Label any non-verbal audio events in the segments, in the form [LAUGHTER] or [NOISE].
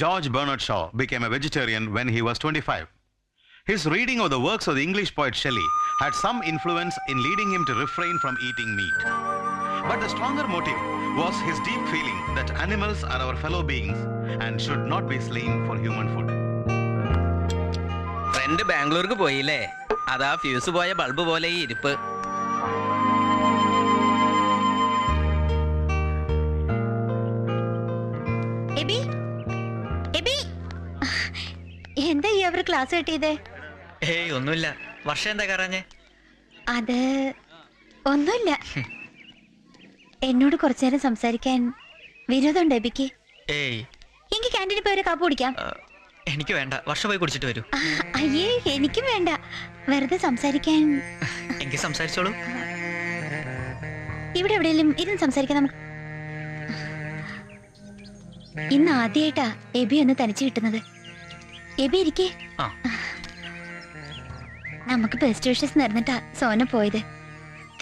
George Bernard Shaw became a vegetarian when he was 25. His reading of the works of the English poet Shelley had some influence in leading him to refrain from eating meat. But the stronger motive was his deep feeling that animals are our fellow beings and should not be slain for human food. Friend ബാംഗ്ലൂർക്ക് പോയില്ലേ അതാ fuse പോയ bulb പോലെ ഈ ഇരിപ്പ് class കിട്ടിയത്? ഏയ് ഒന്നുമില്ല. വർഷം എന്താ കറാഞ്ഞേ അത് ഒന്നുമില്ല. എന്നോട് കുറച്ചു നേരം സംസാരിക്കാൻ വിരോധമുണ്ട് എബിക്ക് ഏയ്. എനിക്ക് ക്യാന്റീനിൽ പോയി ഒരു കപ്പ് കുടിക്കാം. എനിക്ക് വേണ്ട. വർഷം പോയി കുടിച്ചിട്ട് വരൂ. അയ്യേ എനിക്കും വേണ്ട. വെറുതെ സംസാരിക്കാൻ. എനിക്ക് സംസാരിച്ചോളൂ. ഇവിടെ എവിടെയെങ്കിലും ഇരുന്ന് സംസാരിക്കാം നമുക്ക്. ഇന്ന് ആദ്യമായിട്ടാ എബി ഒന്ന് തനിച്ച് കിട്ടുന്നത്. എബി ഇരിക്കേ. നമുക്ക് ബെസ്റ്റ് വിഷസ് നിറഞ്ഞിട്ടാ സോന പോയത്.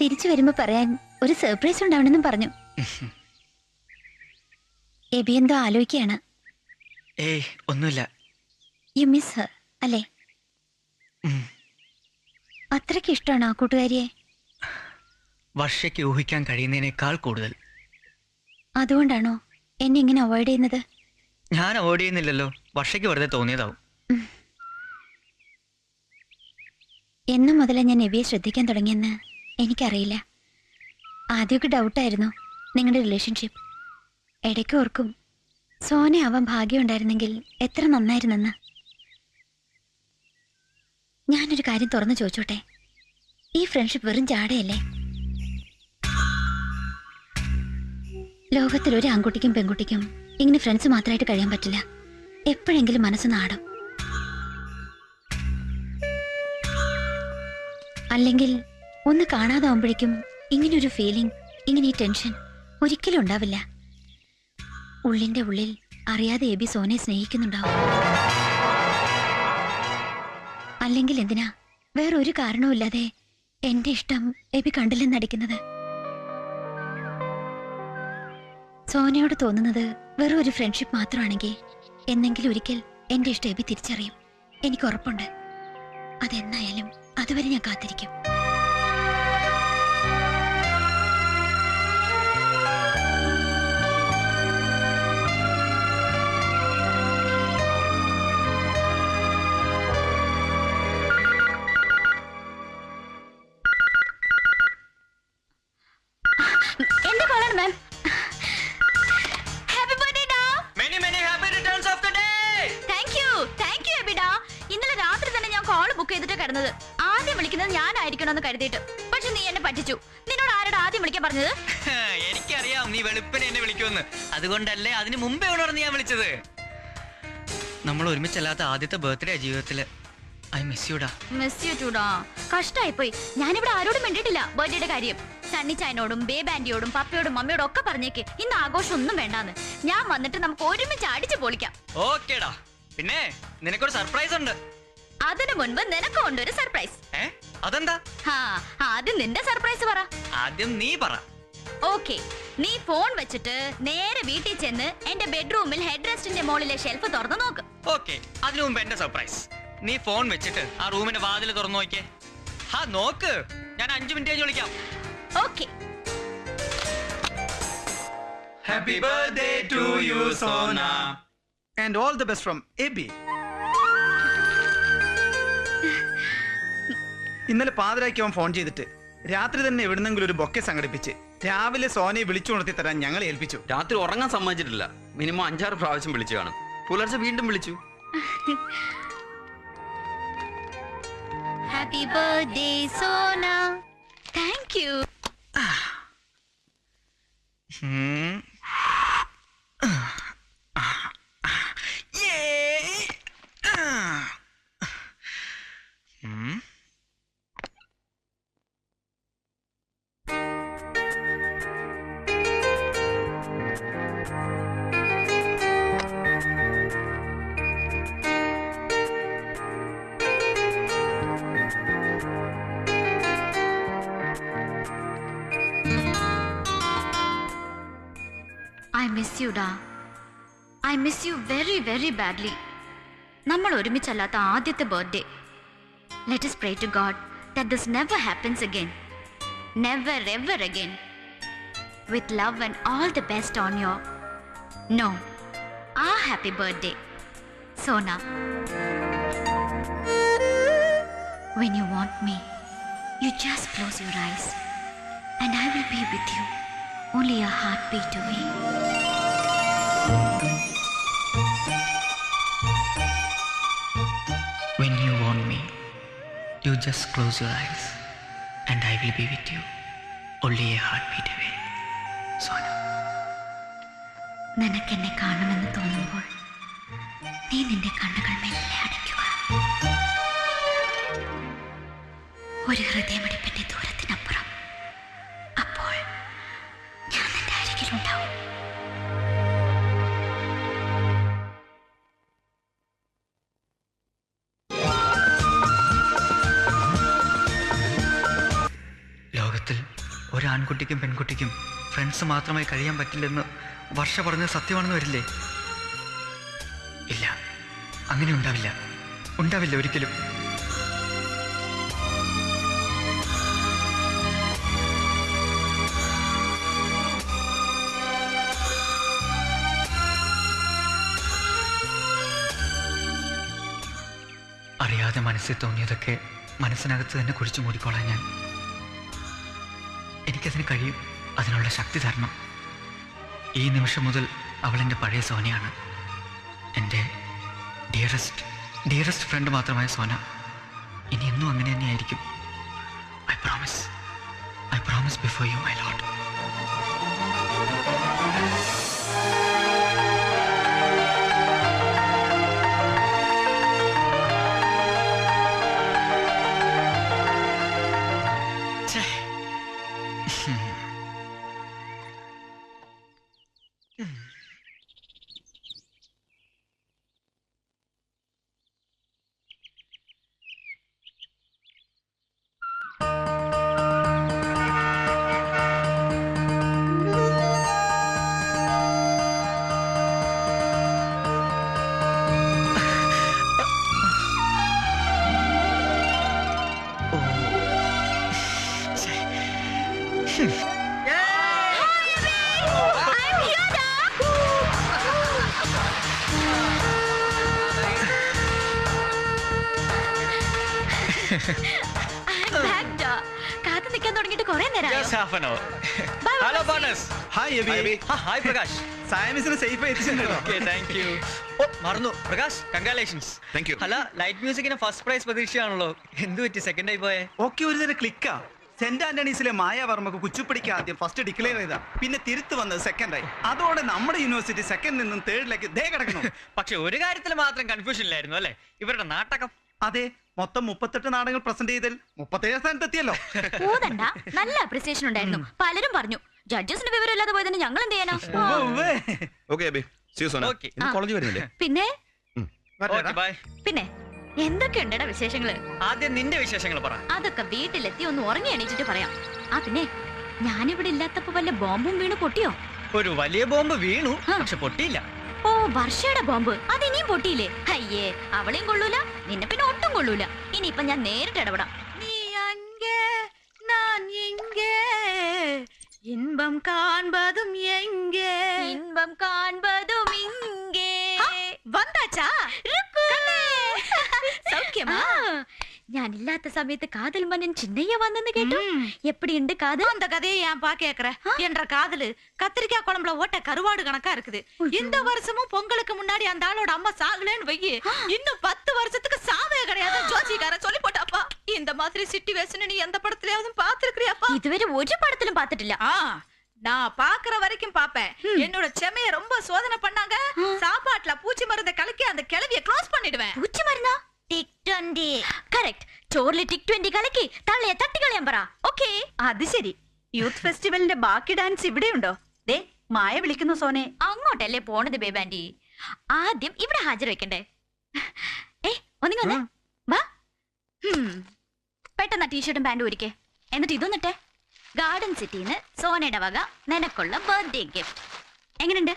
തിരിച്ചു വരുമ്പോ പറയാൻ ഒരു സർപ്രൈസ് ഉണ്ടാവണമെന്നും പറഞ്ഞു. [LAUGHS] എബി എന്തോ ആലോചിക്കുകയാണ്. ഏയ് ഒന്നുമില്ല. യു മിസ് ഹർ അല്ലേ? അത്രയ്ക്ക് അത്രയ്ക്ക് ഇഷ്ടമാണോ ആ കൂട്ടുകാരിയെ? വർഷയ്ക്ക് ഊഹിക്കാൻ കഴിയുന്നതിനേക്കാൾ കൂടുതൽ. അതുകൊണ്ടാണോ എന്നെ ഇങ്ങനെ അവോയ്ഡ് ചെയ്യുന്നത്? ഞാൻ അവോയ്ഡ് ചെയ്യുന്നില്ലല്ലോ. വർഷയ്ക്ക് വെറുതെ തോന്നിയതാവും. എന്നു മുതലേ ഞാൻ എവിയെ ശ്രദ്ധിക്കാൻ തുടങ്ങിയെന്ന് എനിക്കറിയില്ല. ആദ്യമൊക്കെ ഡൗട്ടായിരുന്നു നിങ്ങളുടെ റിലേഷൻഷിപ്പ് ഇടയ്ക്ക് ഓർക്കും സോന ആവാൻ ഭാഗ്യമുണ്ടായിരുന്നെങ്കിൽ എത്ര നന്നായിരുന്നെന്ന്. ഞാനൊരു കാര്യം തുറന്നു ചോദിച്ചോട്ടെ? ഈ ഫ്രണ്ട്ഷിപ്പ് വെറും ചാടയല്ലേ ലോകത്തിൽ ഒരു ആൺകുട്ടിക്കും പെൺകുട്ടിക്കും ഇങ്ങനെ ഫ്രണ്ട്സ് മാത്രമായിട്ട് കഴിയാൻ പറ്റില്ല. എപ്പോഴെങ്കിലും മനസ്സ് നാടും അല്ലെങ്കിൽ ഒന്ന് കാണാതാവുമ്പോഴേക്കും ഇങ്ങനൊരു ഫീലിംഗ് ഇങ്ങനെ ഈ ടെൻഷൻ ഒരിക്കലും ഉണ്ടാവില്ല. ഉള്ളിന്റെ ഉള്ളിൽ അറിയാതെ എബി സോനെ സ്നേഹിക്കുന്നുണ്ടാവും. അല്ലെങ്കിൽ എന്തിനാ? വേറൊരു കാരണവുമില്ലാതെ എന്റെ ഇഷ്ടം എബി കണ്ടില്ലെന്ന് നടിക്കുന്നത്. സോനയോട് തോന്നുന്നത് വെറും ഒരു ഫ്രണ്ട്ഷിപ്പ് മാത്രമാണെങ്കിൽ എന്നെങ്കിലും ഒരിക്കൽ എന്റെ ഇഷ്ടം എബി തിരിച്ചറിയും. എനിക്ക് ഉറപ്പുണ്ട്. അതെന്നായാലും അതുവരെ ഞാൻ കാത്തിരിക്കും കരുതിയിട്ട് പക്ഷെ നീ എന്നെ പറ്റിച്ചു. നിന്നോട് ആരോട് ആദ്യം വിളിക്കാൻ പറഞ്ഞത്? എനിക്കറിയാം നീ വെളുപ്പിനെ എന്നെ വിളിക്കുമെന്ന്. അതുകൊണ്ടല്ലേ അതിന് മുമ്പേ ഉണർന്ന് ഞാൻ വിളിച്ചത്. നമ്മൾ ഒരുമിച്ചല്ലാത്ത ആദ്യത്തെ ബർത്ത്ഡേ ജീവിതത്തിൽ. ഐ മിസ് യുടാ മിസ് യു ടൂടാ കഷ്ടായി പോയി ഞാനിവിടെ ആരോടും വേണ്ടിയിട്ടില്ല ബർത്ത്ഡേയുടെ കാര്യം. സണ്ണിച്ചായനോടും ബേബ് ആന്റിയോടും പപ്പയോടും മമ്മിയോടും ഒക്കെ പറഞ്ഞേക്ക്. ഇന്ന് ആഘോഷം ഒന്നും വേണ്ടാന്ന്. ഞാൻ വന്നിട്ട് നമുക്ക് ഒരുമിച്ച് അടിച്ചു പൊളിക്കാം. ഓക്കേടാ പിന്നെ നിനക്കൊരു സർപ്രൈസ് ഉണ്ട്. അതിനു മുൻപ് നിനക്ക് കൊണ്ടൊരു സർപ്രൈസ് ഏ? അതെന്താ? ഹാ ആദ്യം നിന്റെ സർപ്രൈസ് പറ. ആദ്യം നീ പറ. ഓക്കെ. നീ ഫോൺ വെച്ചിട്ട് നേരെ വീട്ടിൽ ചെന്ന് എന്റെ ബെഡ്റൂമിൽ ഹെഡ് റെസ്റ്റിന്റെ മുകളിലെ ഷെൽഫ് തുറന്നു നോക്ക്. ഓക്കെ. അതിനു മുമ്പ് എന്റെ സർപ്രൈസ് നീ ഫോൺ വെച്ചിട്ട് ആ റൂമിന്റെ വാതിൽ തുറന്നു നോക്കേ ഹാ നോക്ക്. ഞാൻ അഞ്ചു മിനിറ്റ് കഴിഞ്ഞ് വിളിക്കാം. Okay. Happy birthday to you Sona and all the best from Abby. ഇന്നലെ പാതിരാക്കി അവൻ ഫോൺ ചെയ്തിട്ട് രാത്രി തന്നെ എവിടുന്നെങ്കിലും ഒരു ബൊക്കെ സംഘടിപ്പിച്ച് രാവിലെ സോനയെ വിളിച്ചു വിളിച്ചുണർത്തി തരാൻ ഞങ്ങളെ ഏൽപ്പിച്ചു. രാത്രി ഉറങ്ങാൻ സമ്മതിച്ചിട്ടില്ല. മിനിമം അഞ്ചാറ് പ്രാവശ്യം വിളിച്ചു കാണും. പുലർച്ചെ വീണ്ടും വിളിച്ചു. Happy birthday Sona thank you I miss you ഡാ I miss you very very badly നമ്മൾ ഒരുമിച്ചല്ലാത്ത ആദ്യത്തെ birthday let us pray to God that this never happens again. Never ever again. With love and all the best on your no, our happy birthday, Sona. When you want me, you just close your eyes, and I will be with you. Only a heartbeat away. When you want me, you just close your eyes and I will be with you. Only a heartbeat away. Sona. നിനക്കെന്നെ കാണുമെന്ന് തോന്നുമ്പോൾ നീ നിന്റെ കണ്ണുകൾ മെല്ലെ അടയ്ക്കുക ഒരു ഹൃദയമിടിപ്പിന്റെ ദൂരത്തിനപ്പുറം ആൺകുട്ടിക്കും പെൺകുട്ടിക്കും friends മാത്രമായി കഴിയാൻ പറ്റില്ലെന്ന് വർഷ പറഞ്ഞത് സത്യമാണെന്ന് വരില്ലേ? ഇല്ല. അങ്ങനെ ഉണ്ടാവില്ല. ഉണ്ടാവില്ല ഒരിക്കലും. അറിയാതെ മനസ്സിൽ തോന്നിയതൊക്കെ മനസ്സിനകത്ത് തന്നെ കുഴിച്ചു മൂടിക്കോളാം ഞാൻ. എനിക്കതിന് കഴിയും. അതിനുള്ള ശക്തി തരണം. ഈ നിമിഷം മുതൽ അവൾ എന്റെ പഴയ സോനയാണ്. എന്റെ ഡിയറസ്റ്റ് ഡിയറസ്റ്റ് ഫ്രണ്ട് മാത്രമായ സോന. ഇനി എന്നും അങ്ങനെ തന്നെയായിരിക്കും. I promise I promise before you my lot കാത്തു നിൽക്കാൻ തുടങ്ങിയിട്ട് കുറെ നേരം hello hi Abby hi Prakash safe എത്തിച്ചിട്ടുണ്ടോ thank you ഓ മറന്നു. Prakash congratulations Thank you. അല്ല ലൈറ്റ് മ്യൂസിക്കിന് ഫസ്റ്റ് പ്രൈസ് പ്രതീക്ഷയാണല്ലോ. എന്ത് പറ്റി? സെക്കൻഡ് ആയി പോയെ? ഓക്കെ ഒരു തരം ക്ലിക്കാ സെന്റ് ആന്റണീസിലെ മായാവർമ്മക്ക് കുച്ചുപ്പിടിക്ക് ആദ്യം ഫസ്റ്റ് ഡിക്ലെയർ ചെയ്താ. പിന്നെ തിരുത്തു വന്നത് സെക്കൻഡ് ആയി. അതോടെ നമ്മുടെ യൂണിവേഴ്സിറ്റി സെക്കൻഡ് നിന്നും തേർഡിലേക്ക് ദേ കിടക്കണം [LAUGHS] പക്ഷെ ഒരു കാര്യത്തിൽ മാത്രം കൺഫ്യൂഷൻ ഇല്ലായിരുന്നു അല്ലേ? ഇവരുടെ നാട്ടകം. അതെ. മൊത്തം മുപ്പത്തെട്ട് നാടകങ്ങൾ പ്രസന്റ് ചെയ്തതിൽ മുപ്പത്തേഴ് സ്ഥാനത്ത് എത്തിയല്ലോ ഊതണ്ട. നല്ല അപ്രിസിയേഷൻ ഉണ്ടായിരുന്നു. പലരും പറഞ്ഞു ജഡ്ജസിന് വിവരമില്ലാതെ പോയതിന് ഞങ്ങൾ എന്ത് ചെയ്യാനാ? ആ. ഉവ്വ്. Okay Abby see you Sona Okay. ഇന്ന് കോളേജ് വരുന്നില്ലേ? പിന്നെ? വരട്ടെടാ. ബൈ പിന്നെ? എന്തൊക്കെയുണ്ടടാ വിശേഷങ്ങൾ? ആദ്യം നിന്റെ വിശേഷങ്ങൾ പറ. അതൊക്കെ വീട്ടിലെത്തി ഒന്ന് ഉറങ്ങി എണീറ്റിട്ട് പറയാം. ആ പിന്നെ? ഞാനിവിടെ ഇല്ലാത്തപ്പോ വല്ല ബോംബും വീണ് പൊട്ടിയോ? ഒരു വലിയ ബോംബ് വീണു പക്ഷെ പൊട്ടിയില്ല. ഓ വർഷയുടെ ബോംബ് അത് ഇനിയും പൊട്ടിയില്ലേ അയ്യേ അവളെയും കൊള്ളൂല നിന്നെ പിന്നെ ഒട്ടും കൊള്ളൂല ഇനിയിപ്പൊ ഞാൻ നേരിട്ട് ഇടപെടാം நீ அங்கே நான் இங்கே இன்பம் காண்பதும் எங்கே ഇൻപം കാൺപതും ഇങ്ങേ வந்தாச்சா സൗഖ്യമാ ഞാനില്ലാത്ത സമയത്ത് കാതൽ മന്നൻ ചിന്നയ്യ വന്നെന്ന് കേട്ടു എപ്പടിയുണ്ട് കാതൽ அந்த கதையை ஏன் பா கேக்குற என்ற காதலு கத்திரிக்காய் குழம்புல ஓட்ட கருவாடு கணக்கா இருக்குது இந்த வருஷமும் பொங்கலுக்கு முன்னாடி அந்த ஆளோட அம்மா சாகலன்னு வையி இன்னும் பத்து வருஷத்துக்கு சாவே கிடையாது ஜோசிக்கார சொல்லி போட்டாப்பா இந்த மாதிரி சிட்டுவேஷன் நீ எந்த படத்துலயாவது பாத்துருக்கிறியாப்பா ഇതുവരെ ഒരു പടത്തിലും പാത്തിട്ടില്ല ஆ நான் பாக்குற வரைக்கும் பாப்பேன் என்னோட செமைய ரொம்ப சோதனை பண்ணாங்க சாப்பாட்டுல பூச்சி மருந்தை கலக்கி அந்த கிளவிய க்ளோஸ் பண்ணிடுவேன் പൂച്ച മരുന്നാ ടിക് ട്വന്റി കറക്റ്റ് ചോറിലെ ടിക് ട്വന്റി കളിക്ക് തള്ളിയെ തട്ടിക്കളയാൻ പറ. ഓക്കേ അത് ശരി. യൂത്ത് ഫെസ്റ്റിവലിന്റെ ബാക്കി ഡാൻസ് ഇവിടെയുണ്ടോ? ദേ മായ വിളിക്കുന്നു സോനെ. അങ്ങോട്ടല്ലേ പോണത് ബേബാൻഡി ആദ്യം ഇവിടെ ഹാജർ വെക്കണ്ടേ ഏ ഒന്നിങ്ങ വാ. പെട്ടെന്ന് ടീഷർട്ടും പാന്റും ഒരുക്കേ എന്നിട്ട് ഇതൊന്നിട്ടെ ഗാർഡൻ സിറ്റിന്ന് സോനയുടെ വക നിനക്കുള്ള ബർത്ത്ഡേ ഗിഫ്റ്റ് എങ്ങനെയുണ്ട്?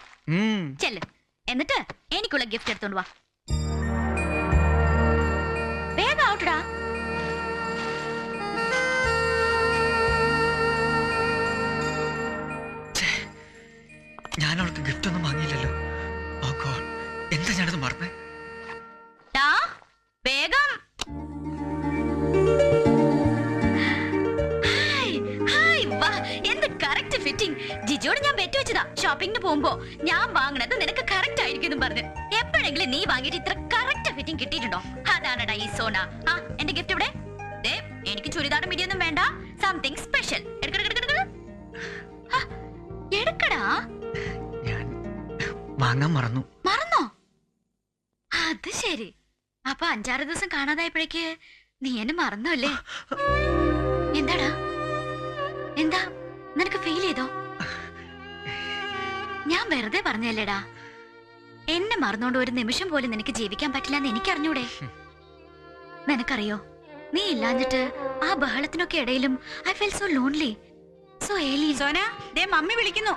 ചെല്ല്. എന്നിട്ട് എനിക്കുള്ള ഗിഫ്റ്റ് എടുത്തോണ്ട് വാ. ഗിഫ്റ്റ് ഒന്നും വാങ്ങിയില്ലല്ലോ. ഓ ഗോഡ് എന്താ ഞാനത് മറന്നേ? വേഗം. എന്ത് കറക്റ്റ് ഫിറ്റിംഗ്. ജിജോട് ഞാൻ ബെറ്റ് വെച്ചതാ ഷോപ്പിംഗിന് പോകുമ്പോ. ഞാൻ വാങ്ങണത് നിനക്ക് കറക്റ്റ് ആയിരിക്കും പറഞ്ഞ്. എപ്പോഴെങ്കിലും നീ വാങ്ങിയിട്ട് ഇത്ര കറക്റ്റ് ഫിറ്റിംഗ് കിട്ടിയിട്ടുണ്ടോ? അതാണടാ ഈ സോന. ആ എന്റെ ഗിഫ്റ്റ് ഇവിടെ എനിക്ക് ചുരിദാറും മിടിയൊന്നും വേണ്ട. സംതിങ് വാങ്ങാൻ മറന്നു. മറന്നോ? അത് ശരി. അപ്പൊ അഞ്ചാറ് ദിവസം കാണാതായപ്പോഴേക്ക് നീ എന്നെ മറന്നു അല്ലേ എന്താടാ? എന്താ? നിനക്ക് ഫീൽ ചെയ്തോ? ഞാൻ വെറുതെ പറഞ്ഞല്ലേടാ എന്നെ മറന്നോണ്ട് ഒരു നിമിഷം പോലും നിനക്ക് ജീവിക്കാൻ പറ്റില്ല എന്ന് എനിക്കറിഞ്ഞൂടെ? നിനക്കറിയോ? നീ ഇല്ലാഞ്ഞിട്ട് ആ ബഹളത്തിനൊക്കെ ഇടയിലും I feel so lonely so ഏലി സോന ദേ മമ്മി വിളിക്കുന്നു.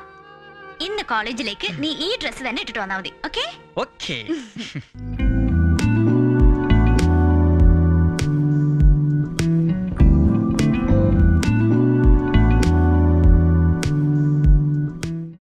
ഇന്ന് കോളേജിലേക്ക് നീ ഈ ഡ്രസ്സ് തന്നെ ഇട്ടിട്ട് വന്നാൽ മതി ഓക്കേ ഓക്കേ [LAUGHS]